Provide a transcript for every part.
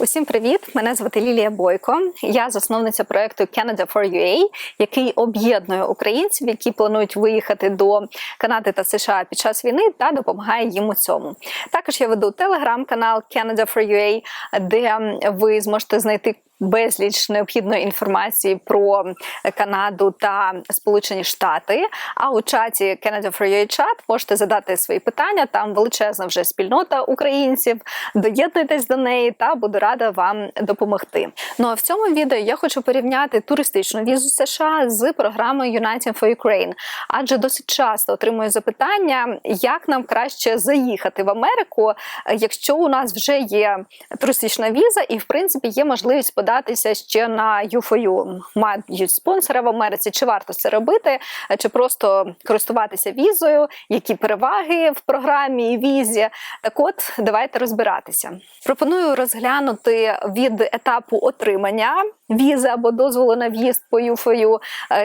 Усім привіт! Мене звати Лілія Бойко. Я засновниця проекту Canada for UA, який об'єднує українців, які планують виїхати до Канади та США під час війни та допомагає їм у цьому. Також я веду телеграм-канал Canada for UA, де ви зможете знайти. Безліч необхідної інформації про Канаду та Сполучені Штати. А у чаті Canada for UA Chat можете задати свої питання. Там величезна вже спільнота українців. Доєднуйтесь до неї та буду рада вам допомогти. Ну а в цьому відео я хочу порівняти туристичну візу США з програмою United for Ukraine, адже досить часто отримую запитання, як нам краще заїхати в Америку, якщо у нас вже є туристична віза, і в принципі є можливість податися ще на U4U. мають спонсора в Америці. Чи варто це робити, чи просто користуватися візою, які переваги в програмі і візі? Так, от давайте розбиратися. Пропоную розглянути від етапу отримання візи або дозволу на в'їзд по ЮФОЮ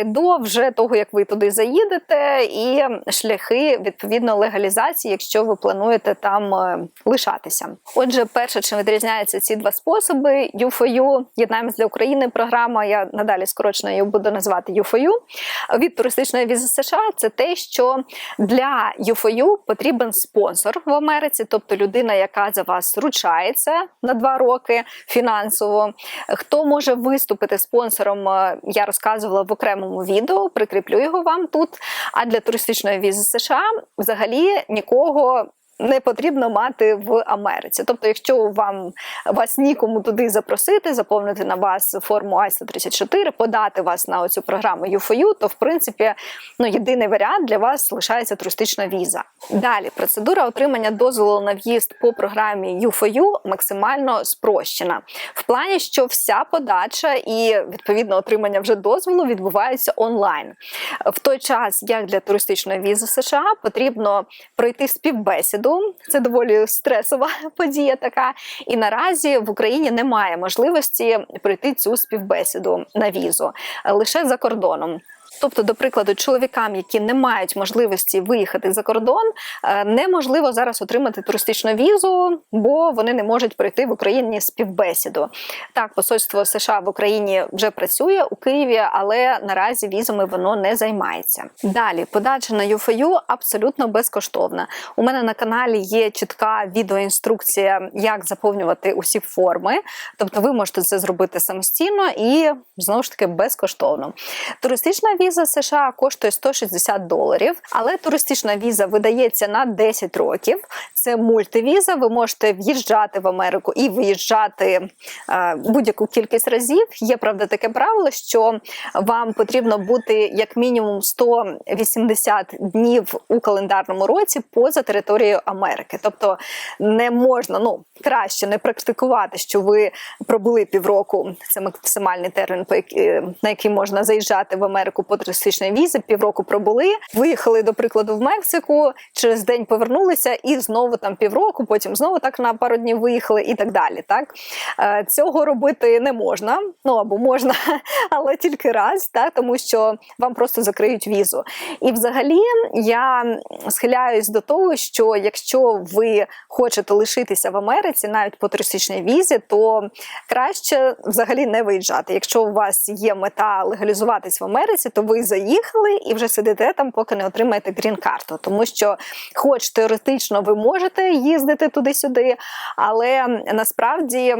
до вже того, як ви туди заїдете, і шляхи відповідно легалізації, якщо ви плануєте там е, лишатися. Отже, перше, чим відрізняються ці два способи: ЮФОЮ єднаємось для України. Програма я надалі скорочено її буду називати ЮФОЮ. Від туристичної візи США це те, що для ЮФОЮ потрібен спонсор в Америці, тобто людина, яка за вас ручається на два роки фінансово. Хто може виступити спонсором? е, Я розказувала в окремому відео, прикріплю його вам тут. А для туристичної візи США взагалі нікого. Не потрібно мати в Америці. Тобто, якщо вам вас нікому туди запросити, заповнити на вас форму I-134, подати вас на оцю програму U4U, то в принципі ну єдиний варіант для вас лишається туристична віза. Далі процедура отримання дозволу на в'їзд по програмі U4U максимально спрощена. В плані, що вся подача і відповідно отримання вже дозволу відбувається онлайн. В той час, як для туристичної візи США, потрібно пройти співбесіду. Це доволі стресова подія така. І наразі в Україні немає можливості пройти цю співбесіду на візу лише за кордоном. Тобто, до прикладу, чоловікам, які не мають можливості виїхати за кордон, е, неможливо зараз отримати туристичну візу, бо вони не можуть пройти в Україні співбесіду. Так, посольство США в Україні вже працює у Києві, але наразі візами воно не займається. Далі подача на UFU абсолютно безкоштовна. У мене на каналі є чітка відеоінструкція, як заповнювати усі форми. Тобто, ви можете це зробити самостійно і знову ж таки безкоштовно. Туристична віза США коштує 160 доларів, але туристична віза видається на 10 років. Це мультивіза. Ви можете в'їжджати в Америку і виїжджати е, будь-яку кількість разів. Є правда таке правило, що вам потрібно бути як мінімум 180 днів у календарному році поза територією Америки. Тобто не можна, ну краще не практикувати, що ви пробули півроку. Це максимальний термін, по який- на який можна заїжджати в Америку по туристичній візі. Півроку пробули, виїхали до прикладу в Мексику. Через день повернулися і знову там півроку. Потім знову так на пару днів виїхали і так далі. Так Е, цього робити не можна. Ну або можна, але тільки раз, так тому що вам просто закриють візу. І взагалі я схиляюсь до того, що якщо ви хочете лишитися в Америці, навіть по туристичній візі, то краще взагалі не виїжджати. Якщо у вас є мета легалізуватись в Америці, то ви заїхали і вже сидите там, поки не отримаєте грін-карту. Тому що, хоч теоретично ви можете їздити туди-сюди, але насправді.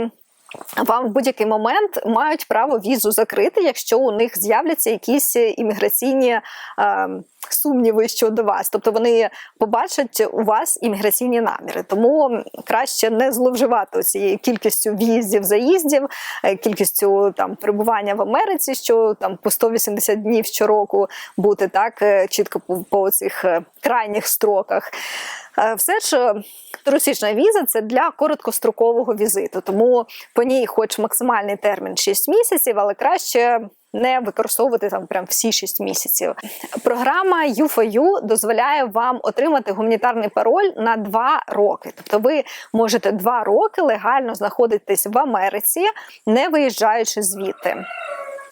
Вам в будь-який момент мають право візу закрити, якщо у них з'являться якісь імміграційні е, сумніви щодо вас. Тобто вони побачать у вас імміграційні наміри. Тому краще не зловживати цією кількістю в'їздів, заїздів, е, кількістю там перебування в Америці, що там по 180 днів щороку бути так е, чітко по, по цих е, крайніх строках. Е, Все ж туристична віза це для короткострокового візиту, тому по ній, хоч максимальний термін 6 місяців, але краще. Не використовувати там прям всі 6 місяців. Програма U4U дозволяє вам отримати гуманітарний пароль на 2 роки. Тобто ви можете 2 роки легально знаходитись в Америці, не виїжджаючи звідти.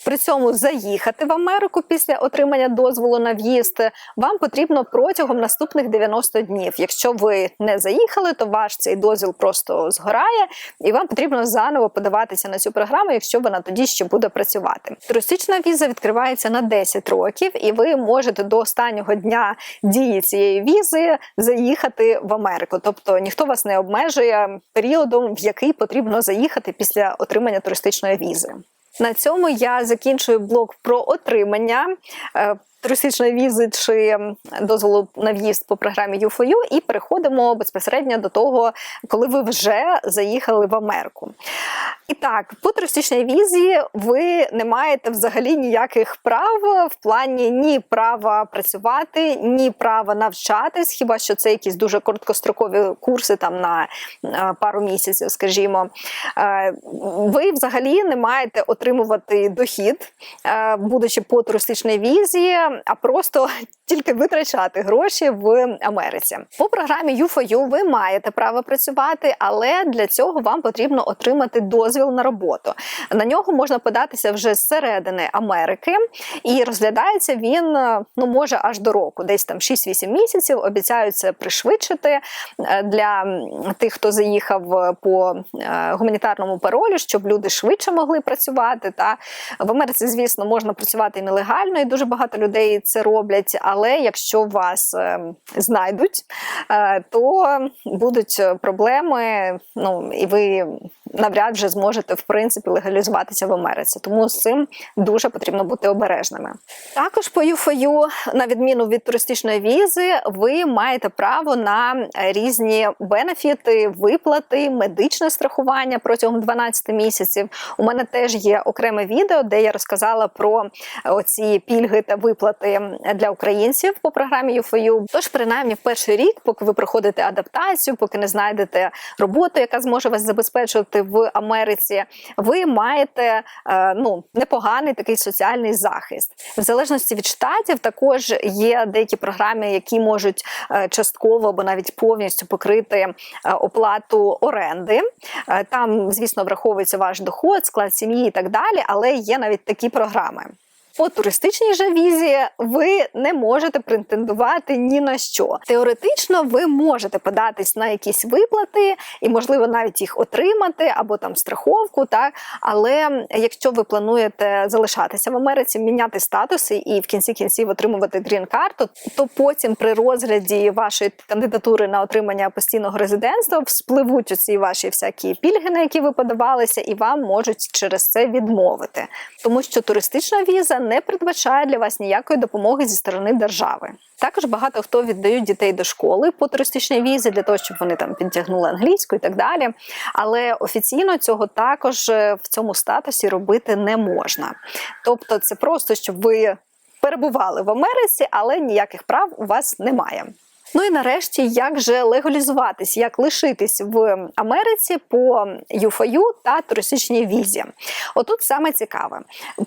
При цьому заїхати в Америку після отримання дозволу на в'їзд вам потрібно протягом наступних 90 днів. Якщо ви не заїхали, то ваш цей дозвіл просто згорає, і вам потрібно заново подаватися на цю програму, якщо вона тоді ще буде працювати. Туристична віза відкривається на 10 років, і ви можете до останнього дня дії цієї візи заїхати в Америку. Тобто ніхто вас не обмежує періодом, в який потрібно заїхати після отримання туристичної візи. На цьому я закінчую блок про отримання. Туристичної візи чи дозволу на в'їзд по програмі U4U і переходимо безпосередньо до того, коли ви вже заїхали в Америку. І так, по туристичній візі ви не маєте взагалі ніяких прав в плані ні права працювати, ні права навчатись, хіба що це якісь дуже короткострокові курси там на е, пару місяців, скажімо. Е, Ви взагалі не маєте отримувати дохід, е, будучи по туристичній візі, а просто тільки витрачати гроші в Америці. По програмі U4U ви маєте право працювати, але для цього вам потрібно отримати дозвіл на роботу. На нього можна податися вже з середини Америки, і розглядається він ну може аж до року, десь там 6-8 місяців. Обіцяють це пришвидшити е, для тих, хто заїхав по е, гуманітарному паролю, щоб люди швидше могли працювати. Та в Америці, звісно, можна працювати і нелегально, і дуже багато людей це роблять. Але якщо вас е, знайдуть, е, то будуть проблеми. Ну і ви навряд вже зможете в принципі легалізуватися в Америці. Тому з цим дуже потрібно бути обережними. Також по UFOU, на відміну від туристичної візи, ви маєте право на різні бенефіти, виплати, медичне страхування протягом 12 місяців. У мене теж є окреме відео, де я розказала про оці пільги та виплати для українців по програмі UFOU. Тож, принаймні, в перший рік, поки ви проходите адаптацію, поки не знайдете роботу, яка зможе вас забезпечувати в Америці, ви маєте е, ну непоганий такий соціальний захист. В залежності від штатів також є деякі програми, які можуть е, частково або навіть повністю покрити е, оплату оренди. Там, звісно, враховується ваш доход, склад сім'ї і так далі, але є навіть такі програми. По туристичній же візі ви не можете претендувати ні на що. Теоретично ви можете податись на якісь виплати і, можливо, навіть їх отримати або там страховку, так але якщо ви плануєте залишатися в Америці, міняти статуси і в кінці кінців отримувати грін-карту, то потім при розгляді вашої кандидатури на отримання постійного резидентства вспливуть оці ваші всякі пільги, на які ви подавалися, і вам можуть через це відмовити, тому що туристична віза не передбачає для вас ніякої допомоги зі сторони держави. Також багато хто віддають дітей до школи по туристичній візі для того, щоб вони там підтягнули англійську і так далі. Але офіційно цього також в цьому статусі робити не можна. Тобто, це просто щоб ви перебували в Америці, але ніяких прав у вас немає. Ну і нарешті, як же легалізуватись, як лишитись в Америці по U4U та туристичній візі. Отут саме цікаве.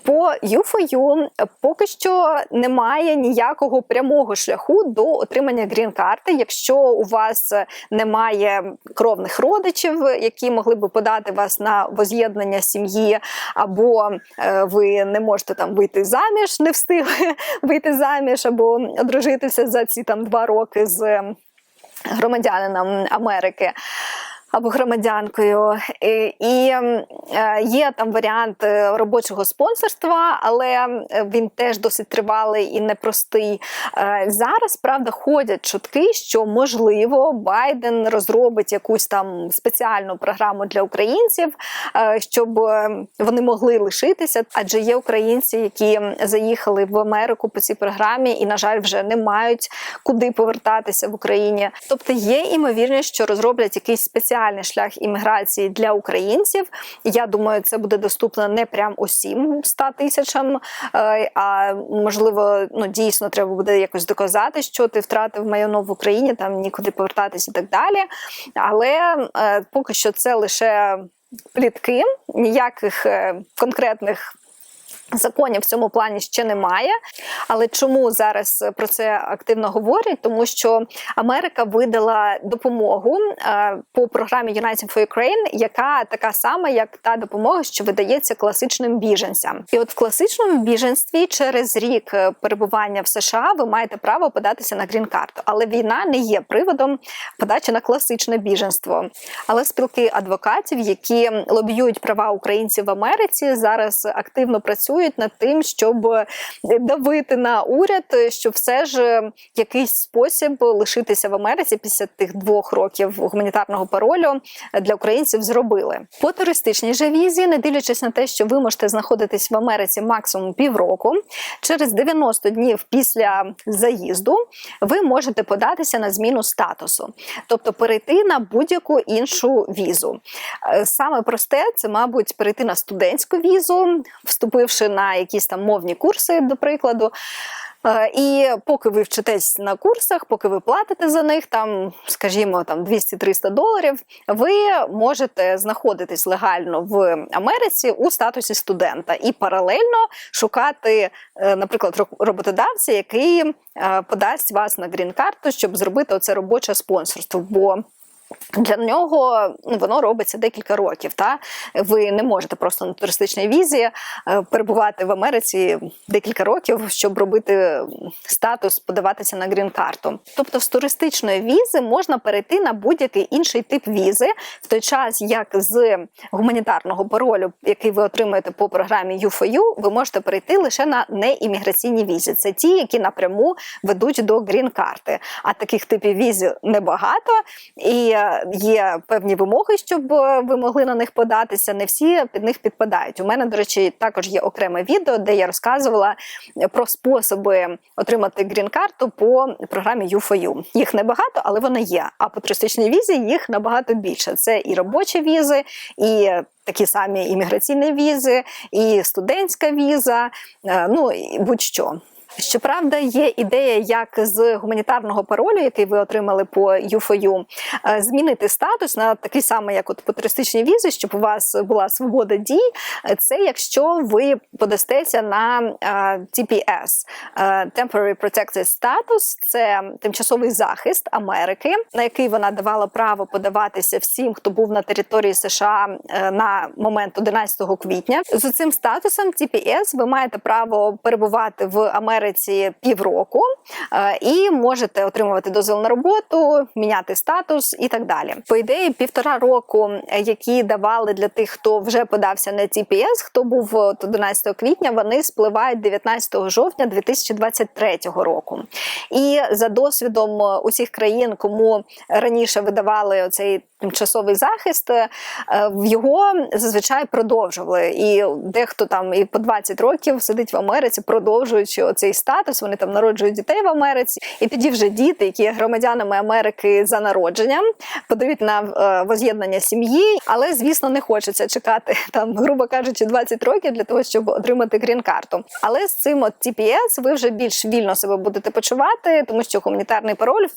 По U4U поки що немає ніякого прямого шляху до отримання грін-карти, якщо у вас немає кровних родичів, які могли би подати вас на воз'єднання сім'ї, або е, ви не можете там вийти заміж, не встигли вийти заміж, або одружитися за ці там два роки з громадянином Америки. Або громадянкою, і є там варіант е, робочого спонсорства, але він теж досить тривалий і непростий. Е, зараз правда ходять чутки, що можливо Байден розробить якусь там спеціальну програму для українців, е, щоб вони могли лишитися. Адже є українці, які заїхали в Америку по цій програмі, і, на жаль, вже не мають куди повертатися в Україні. Тобто є імовірність, що розроблять якийсь спеціальний легальний шлях імміграції для українців. Я думаю, це буде доступно не прям усім 100 тисячам, е, а можливо, ну дійсно треба буде якось доказати, що ти втратив майно в Україні, там нікуди повертатись і так далі. Але е, поки що це лише плітки, ніяких е, конкретних Законів в цьому плані ще немає. Але чому зараз про це активно говорять? Тому що Америка видала допомогу е, по програмі United for Ukraine, яка така сама, як та допомога, що видається класичним біженцям. І от в класичному біженстві через рік е, перебування в США ви маєте право податися на грін-карту. Але війна не є приводом подачі на класичне біженство. Але спілки адвокатів, які лобіюють права українців в Америці, зараз активно працюють працюють над тим, щоб давити на уряд, щоб все ж якийсь спосіб лишитися в Америці після тих двох років гуманітарного паролю для українців зробили по туристичній же візі, не дивлячись на те, що ви можете знаходитись в Америці максимум півроку, через 90 днів після заїзду ви можете податися на зміну статусу, тобто перейти на будь-яку іншу візу. Е, саме просте це, мабуть, перейти на студентську візу, вступивши на якісь там мовні курси, до прикладу. Е, і поки ви вчитесь на курсах, поки ви платите за них, там, скажімо, там 200-300 доларів, ви можете знаходитись легально в Америці у статусі студента і паралельно шукати, е, наприклад, роботодавця, який е, подасть вас на грін-карту, щоб зробити оце робоче спонсорство. Бо для нього воно робиться декілька років. Та ви не можете просто на туристичній візі е, перебувати в Америці декілька років, щоб робити статус, подаватися на грін-карту. Тобто, з туристичної візи можна перейти на будь-який інший тип візи, в той час як з гуманітарного паролю, який ви отримуєте по програмі U4U, ви можете перейти лише на неімміграційні візи. Це ті, які напряму ведуть до грін-карти. А таких типів віз небагато і є певні вимоги, щоб е, ви могли на них податися. Не всі під них підпадають. У мене, до речі, також є окреме відео, де я розказувала про способи отримати грін-карту по програмі U4U. Їх небагато, але вони є. А по туристичній візі їх набагато більше. Це і робочі візи, і такі самі імміграційні візи, і студентська віза. Е, ну будь-що. Щоправда, є ідея, як з гуманітарного паролю, який ви отримали по UFOU, е, змінити статус на такий самий, як от по туристичній візі, щоб у вас була свобода дій. Це якщо ви подастеся на е, TPS е, Temporary Protected Status, це тимчасовий захист Америки, на який вона давала право подаватися всім, хто був на території США на момент 11 квітня. З цим статусом TPS ви маєте право перебувати в Америці. Америці півроку е, і можете отримувати дозвіл на роботу, міняти статус і так далі. По ідеї, півтора року, е, які давали для тих, хто вже подався на TPS, хто був 11 квітня, вони спливають 19 жовтня 2023 року. І за досвідом усіх країн, кому раніше видавали цей тимчасовий захист, е, його зазвичай продовжували. І дехто там і по 20 років сидить в Америці, продовжуючи цей статус. Вони там народжують дітей в Америці, і тоді вже діти, які є громадянами Америки за народженням, подають на е, воз'єднання сім'ї, але звісно не хочеться чекати там, грубо кажучи, 20 років для того, щоб отримати грін-карту. Але з цим от TPS ви вже більш вільно себе будете почувати, тому що гуманітарний пароль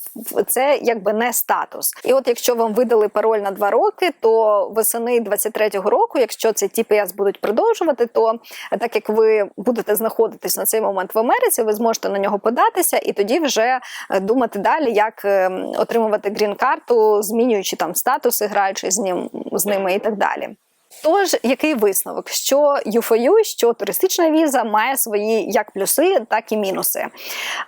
це якби не статус. І от якщо вам видали пароль на два роки, то восени 23-го року, якщо цей TPS будуть продовжувати, то так як ви будете знаходитись на цей момент в Америці місяці, ви зможете на нього податися і тоді вже е, думати далі, як е, отримувати грін-карту, змінюючи там статуси, граючи з ним з ними і так далі. Тож, який висновок? Що UFOU, що туристична віза має свої як плюси, так і мінуси.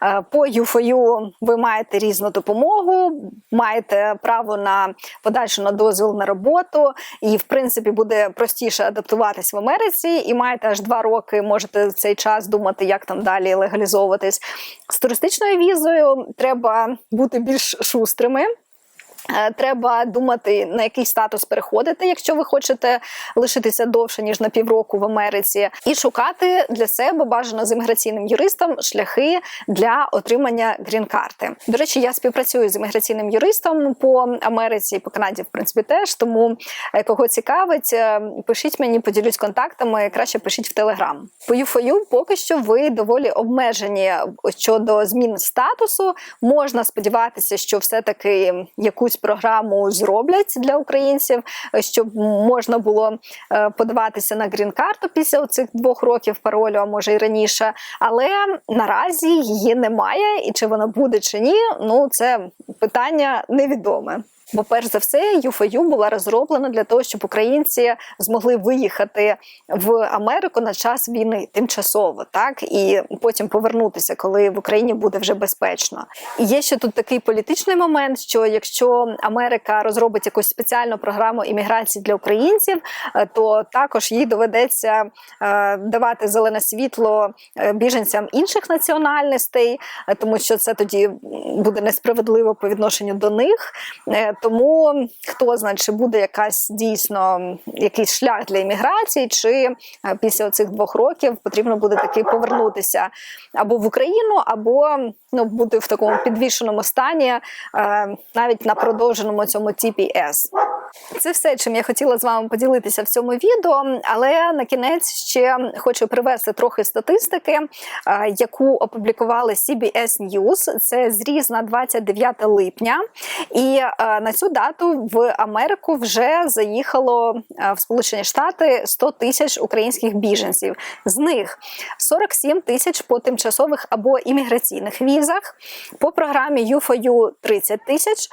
Е, по UFOU ви маєте різну допомогу, маєте право на подальшу на дозвіл на роботу, і, в принципі, буде простіше адаптуватись в Америці, і маєте аж два роки, можете цей час думати, як там далі легалізовуватись. З туристичною візою треба бути більш шустрими. Е, треба думати, на який статус переходити, якщо ви хочете лишитися довше ніж на півроку в Америці, і шукати для себе бажано з імміграційним юристом шляхи для отримання грін-карти. До речі, я співпрацюю з імміграційним юристом по Америці, по Канаді, в принципі, теж тому е, кого цікавить, е, пишіть мені, поділюсь контактами. Краще пишіть в Телеграм. По UFOU поки що ви доволі обмежені щодо змін статусу. Можна сподіватися, що все таки якусь програму зроблять для українців, щоб можна було е, подаватися на грін-карту після цих двох років паролю, а може й раніше. Але наразі її немає, і чи вона буде чи ні, ну це питання невідоме. Бо перш за все, U4U була розроблена для того, щоб українці змогли виїхати в Америку на час війни тимчасово, так і потім повернутися, коли в Україні буде вже безпечно. І є ще тут такий політичний момент: що якщо Америка розробить якусь спеціальну програму імміграції для українців, е, то також їй доведеться е, давати зелене світло е, біженцям інших національностей, тому що це тоді буде несправедливо по відношенню до них. Тому хто знає, чи буде якась дійсно якийсь шлях для імміграції, чи після цих двох років потрібно буде таки повернутися або в Україну, або ну бути в такому підвішеному стані, е, навіть на продовженому цьому TPS. Це все, чим я хотіла з вами поділитися в цьому відео. Але на кінець ще хочу привести трохи статистики, е, яку опублікували CBS News. Це зріз на 29 липня, і е, на цю дату в Америку вже заїхало е, в Сполучені Штати 100 тисяч українських біженців. З них 47 тисяч по тимчасових або імміграційних візах. По програмі U4U 30 тисяч.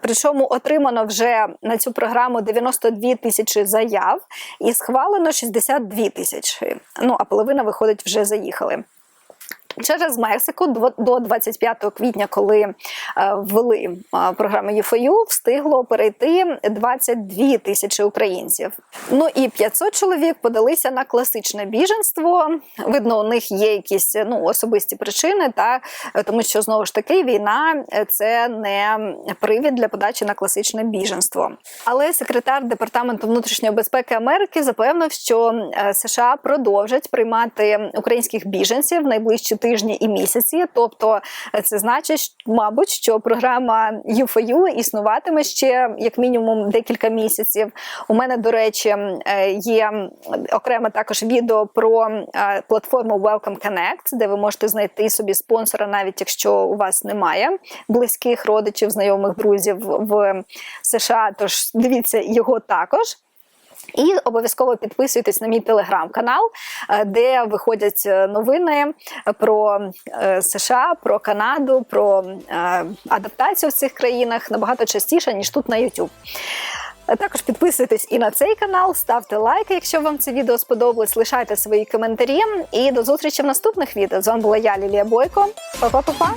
Причому отримано вже на цю програму 92 тисячі заяв і схвалено 62 тисячі. Ну а половина виходить вже заїхали. Через Мексику до 25 квітня, коли е, ввели е, програму UFOU, встигло перейти 22 тисячі українців. Ну і 500 чоловік подалися на класичне біженство. Видно, у них є якісь ну особисті причини, та е, тому що знову ж таки війна це не привід для подачі на класичне біженство. Але секретар департаменту внутрішньої безпеки Америки запевнив, що США продовжать приймати українських біженців найближчі тижні і місяці. Тобто, е, це значить, мабуть, що програма U4U існуватиме ще як мінімум декілька місяців. У мене, до речі, е, є окреме також відео про е, платформу Welcome Connect, де ви можете знайти собі спонсора, навіть якщо у вас немає близьких родичів, знайомих друзів в США. Тож дивіться його також. І обов'язково підписуйтесь на мій телеграм-канал, е, де виходять е, новини про е, США, про Канаду, про адаптацію в цих країнах набагато частіше, ніж тут на YouTube. Також підписуйтесь і на цей канал, ставте лайки, якщо вам це відео сподобалось, лишайте свої коментарі. І до зустрічі в наступних відео. З вами була я, Лілія Бойко. Па-па-па-па!